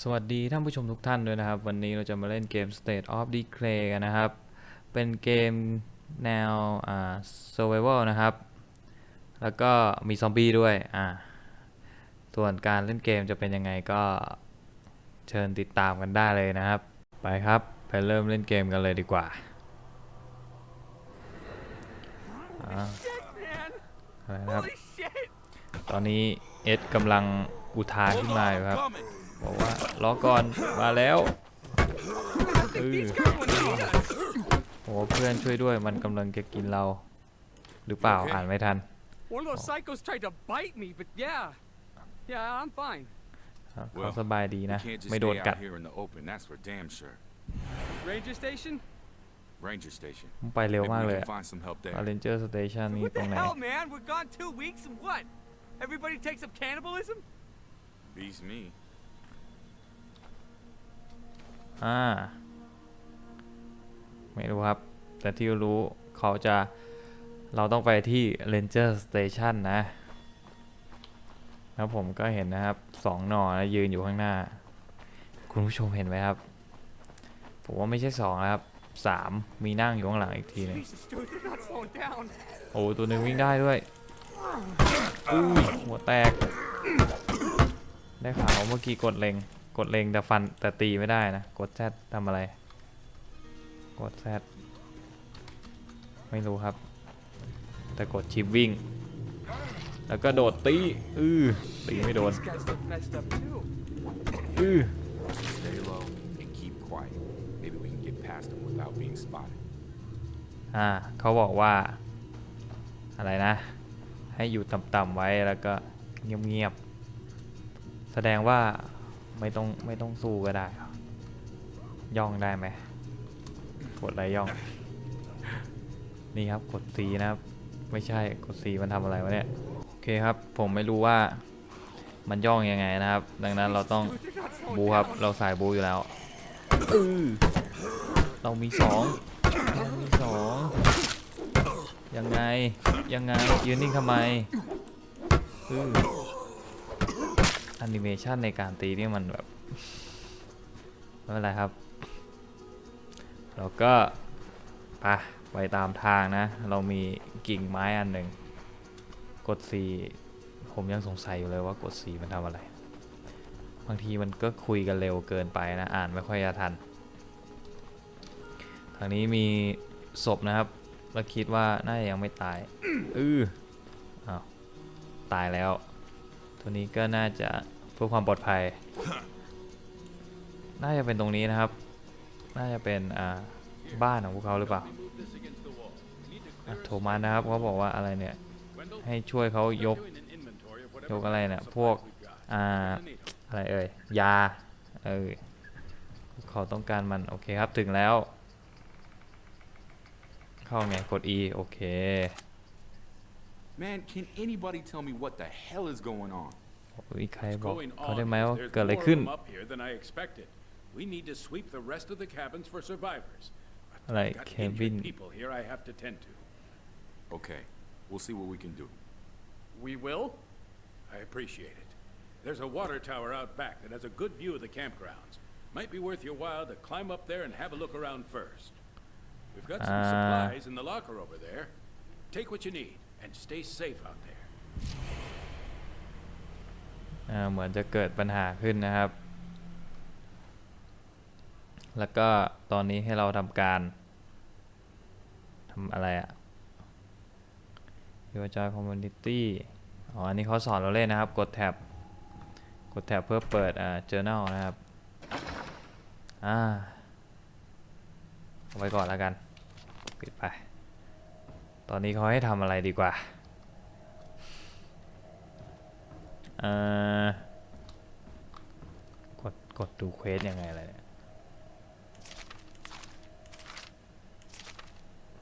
สวัสดีท่านผู้ชมทุกท่านด้วยนะครับ วันนี้เราจะมาเล่นเกม State of Decay กันนะครับ เป็นเกมแนวอ่า survival นะครับ แล้วก็มีซอมบี้ด้วยอ่าส่วนการเล่นเกมจะเป็นยังไงก็เชิญติดตามกันได้เลยนะครับ ไปครับ ไปเริ่มเล่นเกมกันเลยดีกว่าอ่าอะไรนะครับ ตอนนี้เอ็ดกำลังอุทานขึ้นมาอยู่ครับ บอกว่ารอก่อนมาแล้วเออ These guys will need us! โอ้เพื่อนช่วยด้วยมันกำลังจะกินเรา หรือเปล่าอ่านไม่ทัน One of those psychos tried to bite me, but yeah. Yeah, I'm fine. ครับ Well, เขาสบายดีนะ Can't just ไม่โดน stay กัด out here in the open, that's for damn sure. Ranger station? Ranger station. ผมไปเร็ว Maybe มาก we เลย can find some help there. อาร์เรนเจอร์สเตชันนี่ What ตรง the ไหน hell, man? We're gone two weeks and what? Everybody takes up cannibalism? Beats me. อ่า ไม่รู้ครับ แต่ที่รู้เขาจะเราต้องไปที่เรนเจอร์สเตชันะ แล้วผมก็เห็นนะครับสองหน่อนะยืนอยู่ข้างหน้า คุณผู้ชมเห็นไหมครับ ผมว่าไม่ใช่สองครับสามมีนั่งอยู่ข้างหลังอีกทีหนึงโอ้ตัวหนึ่งวิ่งได้ด้วยอุ้ยหัวแตก ได้ข่าวเมื่อกี้กดเล็ง กดเล็งแต่ฟันแต่ตีไม่ได้นะ กดแซดทำอะไร กดแซดไม่รู้ครับ แต่กดชิปวิ่ง แล้วก็โดดตีอือตีไม่โดน These guys look messed up too. อือ Stay low and keep quiet. Maybe we can get past them without being spotted. อ่าเขาบอกว่า อะไรนะ ให้อยู่ต่ำๆไว้แล้วก็เงียบๆแสดงว่า ไม่ต้องไม่ต้องสู้ก็ได้ย่องได้ไหมกดอะไรย่อง นี่ครับกดสีนะครับ ไม่ใช่กดสีมันทำอะไรวะเนี่ยโอเคครับ ผมไม่รู้ว่ามันย่องยังไงนะครับ ดังนั้นเราต้องบูครับ เราสายบูอยู่แล้วอือเรามีสองเรามีสองยังไงยังไงยืนนิ่งทำไมอือ อนิเมชันในการตีนี่มันแบบไม่เป็นไรครับ เราก็ไปไปตามทางนะ เรามีกิ่งไม้อันหนึ่งกด C ผมยังสงสัยอยู่เลยว่ากด C มันทำอะไร บางทีมันก็คุยกันเร็วเกินไปนะ อ่านไม่ค่อยจะทัน ทางนี้มีศพนะครับแล้วคิดว่าน่าจะยังไม่ตาย อืออ้าวตายแล้ว ตัวนี้ก็น่าจะเพื่อความปลอดภัย น่าจะเป็นตรงนี้นะครับ น่าจะเป็นอ่าบ้านของพวกเขาหรือเปล่าอะโทมัสนะครับเขาบอกว่าอะไรเนี่ยให้ช่วยเขายกยกอะไรเนี่ยพวกอ่าอะไรเอ่ยยาเออเขาต้องการมันโอเคครับถึงแล้ว เข้าไงกด E โอเค Man, can anybody tell me what the hell is going on? มีใครบอก Going เขาได้ on ไหม is ว่า there's เกิดอะไร more ขึ้น of 'em up here than I expected. We need to sweep the rest of the cabins for survivors. Butอะไร I've got เควิน injured people here I have to tend to. Okay, we'll see what we can do. We will? I appreciate it. There's a water tower out back that has a good view of the campgrounds. Might be worth your while to climb up there and have a look around first. We've got some Ah. supplies in the locker over there. Take what you need And stay safe out there. อ่าเหมือนจะเกิดปัญหาขึ้นนะครับ แล้วก็ตอนนี้ให้เราทำการทำอะไรอะ Your Joy Community อ๋อ อันนี้เขาสอนเราเล่นนะครับ กดแท็บ กดแท็บเพื่อเปิดอ่า journal นะครับ อ่าเอาไว้ก่อนแล้วกัน ปิดไป อนนี้เขาให้ทำอะไรดีกว่าเอ่อกด กดดูเควสยังไงอะไรเนี่ย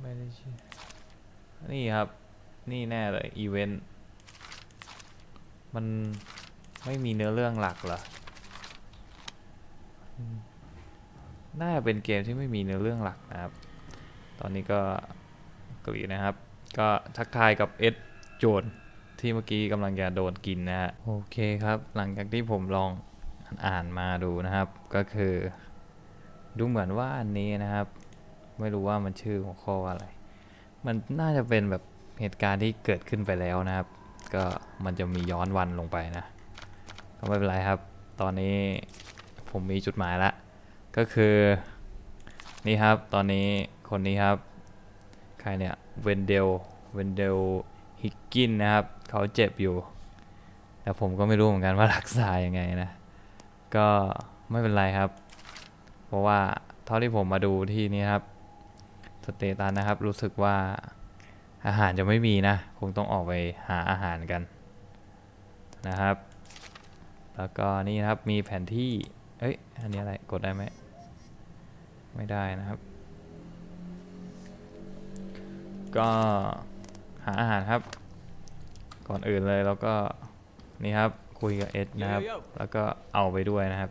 ไม่ได้ชื่อนี่ครับ นี่แน่เลยอีเวนต์ มันไม่มีเนื้อเรื่องหลักเหรอ น่าจะเป็นเกมที่ไม่มีเนื้อเรื่องหลักนะครับ ตอนนี้ก็ กรีนะครับ ก็ทักทายกับเอ็ดโจนที่เมื่อกี้กำลังจะโดนกินนะฮะโอเคครับ หลังจากที่ผมลองอ่านมาดูนะครับ ก็คือ ดูเหมือนว่าอันนี้นะครับ ไม่รู้ว่ามันชื่อหัวข้อว่าอะไร มันน่าจะเป็นแบบเหตุการณ์ที่เกิดขึ้นไปแล้วนะครับ ก็มันจะมีย้อนวันลงไปนะ ก็ไม่เป็นไรครับ ตอนนี้ผมมีจุดหมายละ ก็คือ นี่ครับ ตอนนี้คนนี้ครับ รเนี่ยเวนเดลเวนเดลฮิกกินนะครับเขาเจ็บอยู่ แต่ผมก็ไม่รู้เหมือนกันว่ารักษายังไงนะ ก็ไม่เป็นไรครับ เพราะว่าเท่าที่ผมมาดูที่นี่ครับสเตตัสนะครับรู้สึกว่าอาหารจะไม่มีนะ คงต้องออกไปหาอาหารกันนะครับ แล้วก็นี่นะครับมีแผนที่ เอ้ย อันนี้อะไร กดได้ไหม ไม่ได้นะครับ ก็หาอาหารครับ ก่อนอื่นเลยแล้วก็นี่ครับคุยกับเอ็ดนะครับ Yo, yo, yo. แล้วก็เอาไปด้วยนะครับ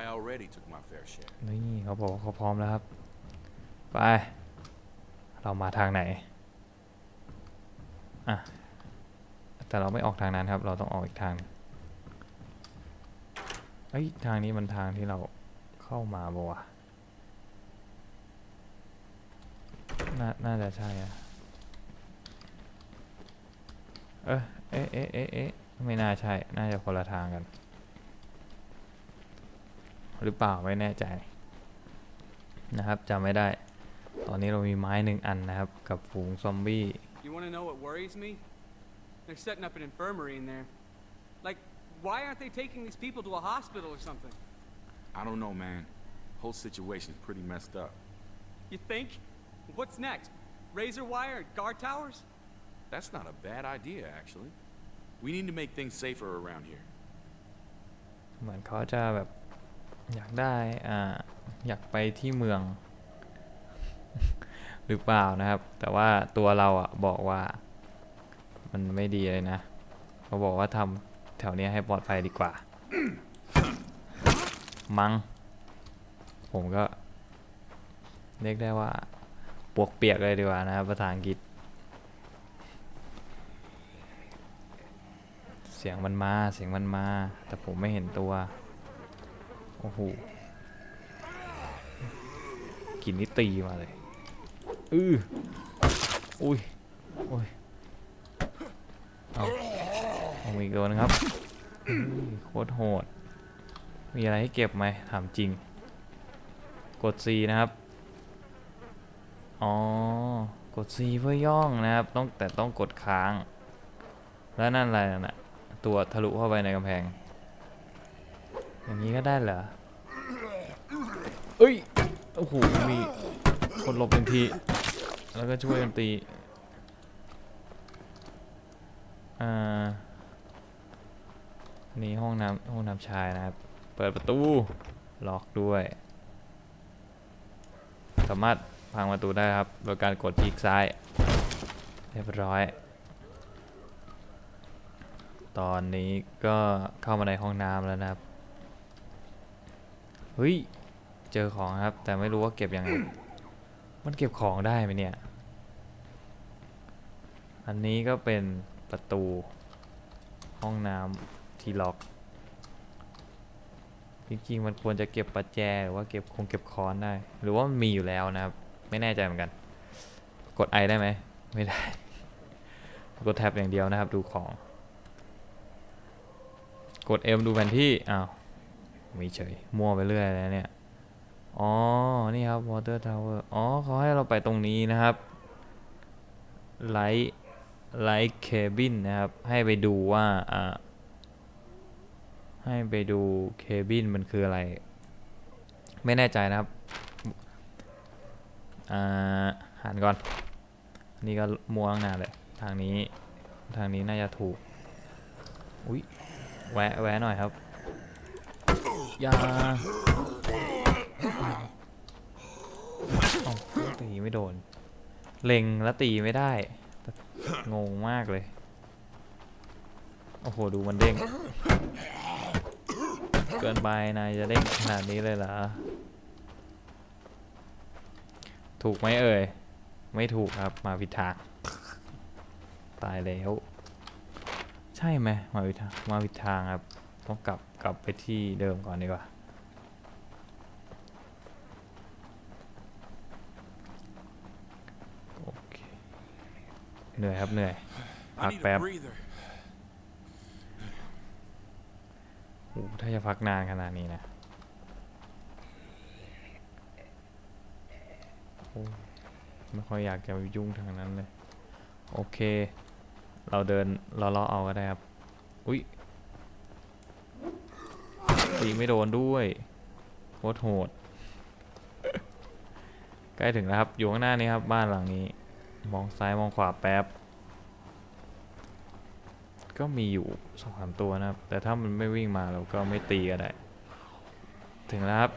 I already took my fair share. นี่เขาบอกว่าเขาพร้อมแล้วครับ ไป เรามาทางไหน อะ แต่เราไม่ออกทางนั้นครับ เราต้องออกอีกทางหนึ่งเอ้ยทางนี้มันทางที่เราเข้ามาบ่วะ น่าน่าจะใช่อะเอะเอ๊ะเอ๊ะเอ๊ะเอ๊ะไม่น่าใช่ น่าจะคนละทางกัน หรือเปล่าไม่แน่ใจนะครับจำไม่ได้ ตอนนี้เรามีไม้หนึ่งอันนะครับ กับฝูงซอมบี้ You want to know what worries me? They're setting up an infirmary in there. Like, why aren't they taking these people to a hospital or something? I don't know, man. Whole situation's pretty messed up. You think? What's next? Razor wire and guard towers? That's not a bad idea, actually. We need to make things safer around here. เหมือนเขาจะแบบอยากได้อ่าอยากไปที่เมือง หรือเปล่านะครับ แต่ว่าตัวเราอะบอกว่ามันไม่ดีเลยนะเขาบอกว่าทำแถวเนี้ยให้ปลอดภัยดีกว่า มัง้งผมก็เรียกได้ว่า ปวกเปียกเลยดีกว่านะครับภาษาอังกฤษ เสียงมันมาเสียงมันมา แต่ผมไม่เห็นตัว โอ้โหกลินนี่ตีมาเลยอืออุ้ยอุ้ยเอาเอามีอีกตัวนึงครับโคตรโหด มีอะไรให้เก็บไหมถามจริง กด C นะครับ อ๋อ กด C เพื่อย่องนะครับ ต้องแต่ต้องกดค้าง แล้วนั่นอะไรนั่นน่ะตัวทะลุเข้าไปในกำแพง อย่างนี้ก็ได้เหรอเอ้ย โอ้โห มีคนหลบหนึ่งที แล้วก็ช่วยกันตี อ่า นี่ห้องน้ำห้องน้ำชายนะครับ เปิดประตู ล็อกด้วย สามารถ พังประตูได้ครับ โดยการกดคลิกซ้าย เรียบร้อย ตอนนี้ก็เข้ามาในห้องน้ำแล้วนะครับ เฮ้ย เจอของครับ แต่ไม่รู้ว่าเก็บยังไง มันเก็บของได้ไหมเนี่ย อันนี้ก็เป็นประตูห้องน้ำที่ล็อกจริงๆมันควรจะเก็บประแจหรือว่าเก็บคงเก็บค้อนได้ หรือว่ามันมีอยู่แล้วนะครับ ไม่แน่ใจเหมือนกัน กดไอได้ไหม ไม่ได้ กดแท็บอย่างเดียวนะครับ ดูของ กด M ดูแผนที่ อ้าวมีเฉย มั่วไปเรื่อยเลยเนี่ย อ๋อ นี่ครับ water tower อ๋อเขาให้เราไปตรงนี้นะครับ light light cabin นะครับ ให้ไปดูว่า อ่า ให้ไปดู cabin มันคืออะไร ไม่แน่ใจนะครับ หันก่อนนี่ก็มัวตั้งนานเลยทางนี้ทางนี้น่าจะถูกอุ้ยแวะแวะหน่อยครับอย่าตีไม่โดน เล็งแล้วตีไม่ได้งงมากเลย โอ้โห ดูมันเด้ง เกินไปนายจะเด้งขนาดนี้เลยเหรอ ถูกไหมเอ่ย ไม่ถูกครับมาผิดทางตายแล้ว ใช่ไหมมาผิดทางมาผิดทางครับ ต้องกลับกลับไปที่เดิมก่อนดีกว่า โอเค เหนื่อยครับเหนื่อย พัก I need แป๊บ a breather. โอ้โหถ้าจะพักนานขนาดนี้นะโอ้ ไม่ค่อยอยากจะยุ่งทางนั้นเลย โอเค เราเดินล้อๆเอาก็ได้ครับ อุ้ยตีไม่โดนด้วยโคตรโหด ใกล้ถึงแล้วครับ อยู่ข้างหน้านี้ครับ บ้านหลังนี้ มองซ้ายมองขวาแป๊บ ก็มีอยู่สองสามตัวนะครับ แต่ถ้ามันไม่วิ่งมาเราก็ไม่ตีก็ได้ ถึงแล้วครับ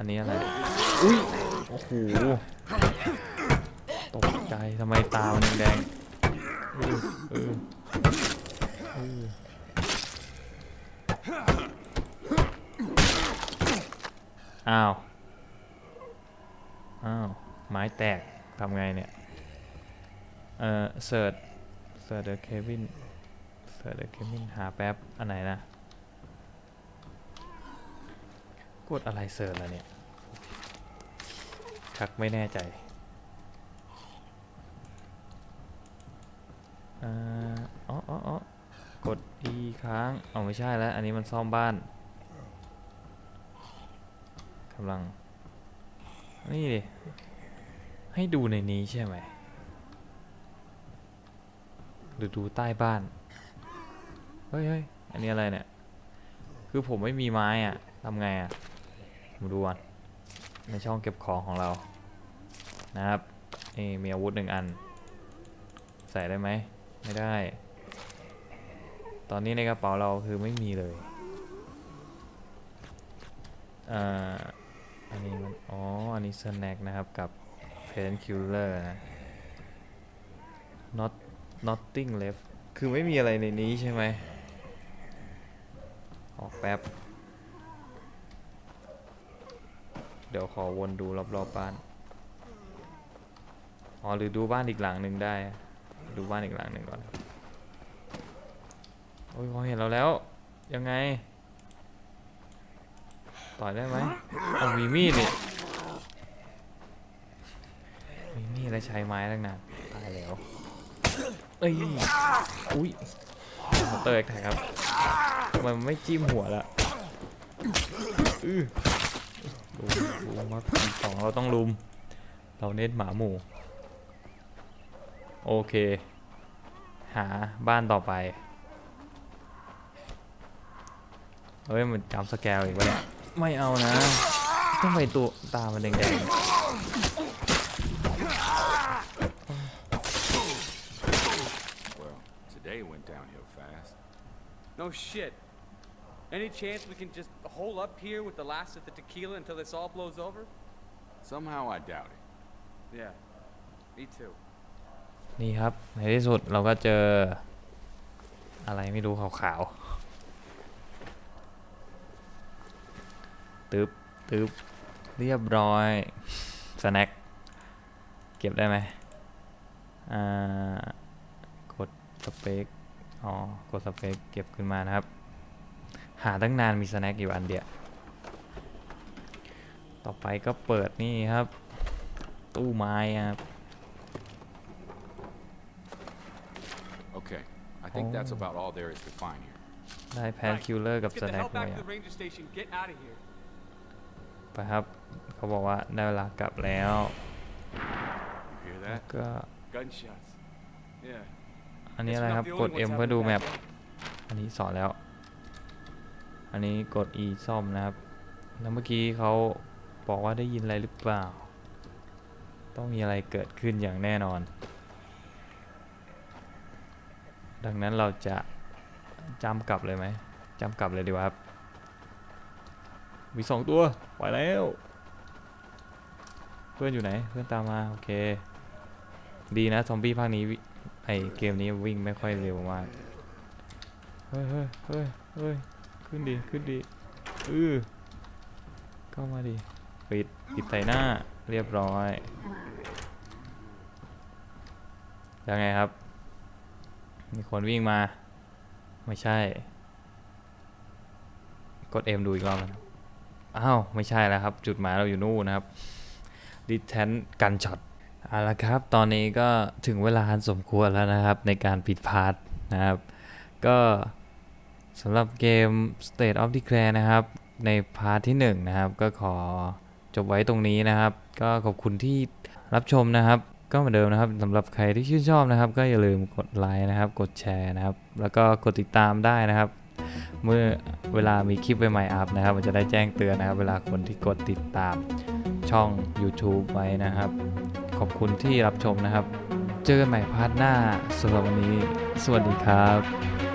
อันนี้อะไร อุ้ย โอ้โห ตกใจทำไมตามันแดงๆเออเออเอออ้าว อ้าว ไม้แตก ทำไงเนี่ย เอ่อเสิร์ชเสิร์ชเดอะเควินเสิร์ชเดอะเควินหาแป๊บ อันไหนนะ กดอะไรเสิร์ชแล้วเนี่ยชักไม่แน่ใจอ๋ออ๋ออ๋อกด E ค้างเอาไม่ใช่แล้ว อันนี้มันซ่อมบ้านกำลัง นี่ดิ ให้ดูในนี้ใช่ไหม หรือดูใต้บ้าน เฮ้ยเฮ้ยอันนี้อะไรเนี่ย คือผมไม่มีไม้อะทำไงอะ มาดูก่อนในช่องเก็บของของเรา นะครับ นี่มีอาวุธหนึ่งอัน ใส่ได้ไหม ไม่ได้ ตอนนี้ในกระเป๋าเราคือไม่มีเลยอ่าอันนี้มัน อ๋อ อันนี้สแน็คนะครับกับ Pain Killer นะ not nothing left คือไม่มีอะไรในนี้ใช่ไหมออกแป๊บ เดี๋ยวขอวนดูรอบๆบบ้าน อ๋อหรือดูบ้านอีกหลังหนึ่งได้ ดูบ้านอีกหลังหนึ่งก่อน โอ้ยเขาเห็นเราแล้ว ยังไง ต่อยได้ไหมเอามีมีดนี่มีมีดแล้วใช้ไม้ตั้งนานตายแล้ว เอ้ย อุ้ยเตอร์แอแท็กครับมมันไม่จิ้มหัวละอือ ลุมลุมครับสองเราต้องลุม เราเน้นหมาหมู่ โอเค หาบ้านต่อไป เฮ้ย มันจำสแกลอีกวะเนี่ย ไม่เอานะทำไมตัวตามันแดงๆ Well, today went downhill fast. No shit. Any chance we can just hole up here with the last of the tequila until this all blows over? Somehow I doubt it. Yeah. Me too. นี่ครับ ในที่สุดเราก็เจอ อะไรไม่รู้ขาวๆตึ๊บตึ๊บเรียบร้อยสแน็คเก็บได้ไหมอ่ากดสเปคอ๋อ กดสเปคเก็บขึ้นมานะครับ หาตั้งนานมีสแน็คอยู่อันเดียว ต่อไปก็เปิดนี่ครับ ตู้ไม้ครับ Okay, I think that's Oh. about all there is to find here. ได้แพนคิลเลอร์กับ Let's ส get the แน็ค hell ด้วย back to อะ the ranger station. Get out of here. ไปครับ เขาบอกว่าได้เวลากลับแล้ว You hear แล้ว that? ก็ Gunshots. Yeah. อันนี้ Guess อะไร we're ครับ not the ก only ด ones M เพื่อ having ดู a แม bad ป day. อันนี้สอนแล้ว อันนี้กด E ซ่อมนะครับ แล้วเมื่อกี้เขาบอกว่าได้ยินอะไรหรือเปล่า ต้องมีอะไรเกิดขึ้นอย่างแน่นอน ดังนั้นเราจะจำกลับเลยไหมจำกลับเลยดีกว่าครับ มีสองตัวไปแล้ว เพื่อนอยู่ไหน เพื่อนตามมา โอเค ดีนะซอมบี้ภาคนี้วิไอเกมนี้วิ่งไม่ค่อยเร็วมาก เฮ้ยเฮ้ยเฮ้ยเฮ้ย ขึ้นดีขึ้นดีอือเข้ามาดิปิดปิดใส่หน้าเรียบร้อยแแล้วไงครับ มีคนวิ่งมา ไม่ใช่ กด M ดูอีกรอบนะอ้าว ไม่ใช่แล้วครับ จุดหมายเราอยู่นู่นนะครับดิแทนกันช็อตเอาละครับ ตอนนี้ก็ถึงเวลาอันสมควรแล้วนะครับ ในการผิดพลาดนะครับ ก็ สำหรับเกม State of Declare นะครับ ในพาร์ทที่1นะครับ ก็ขอจบไว้ตรงนี้นะครับ ก็ขอบคุณที่รับชมนะครับ ก็เหมือนเดิมนะครับสำหรับใครที่ชื่นชอบนะครับ ก็อย่าลืมกดไลค์นะครับ กดแชร์นะครับ แล้วก็กดติดตามได้นะครับ เมื่อเวลามีคลิปใหม่ๆอัพนะครับ มันจะได้แจ้งเตือนนะครับ เวลาคนที่กดติดตามช่อง YouTube ไว้นะครับ ขอบคุณที่รับชมนะครับ เจอกันใหม่พาร์ทหน้าสำหรับวันนี้ สวัสดีครับ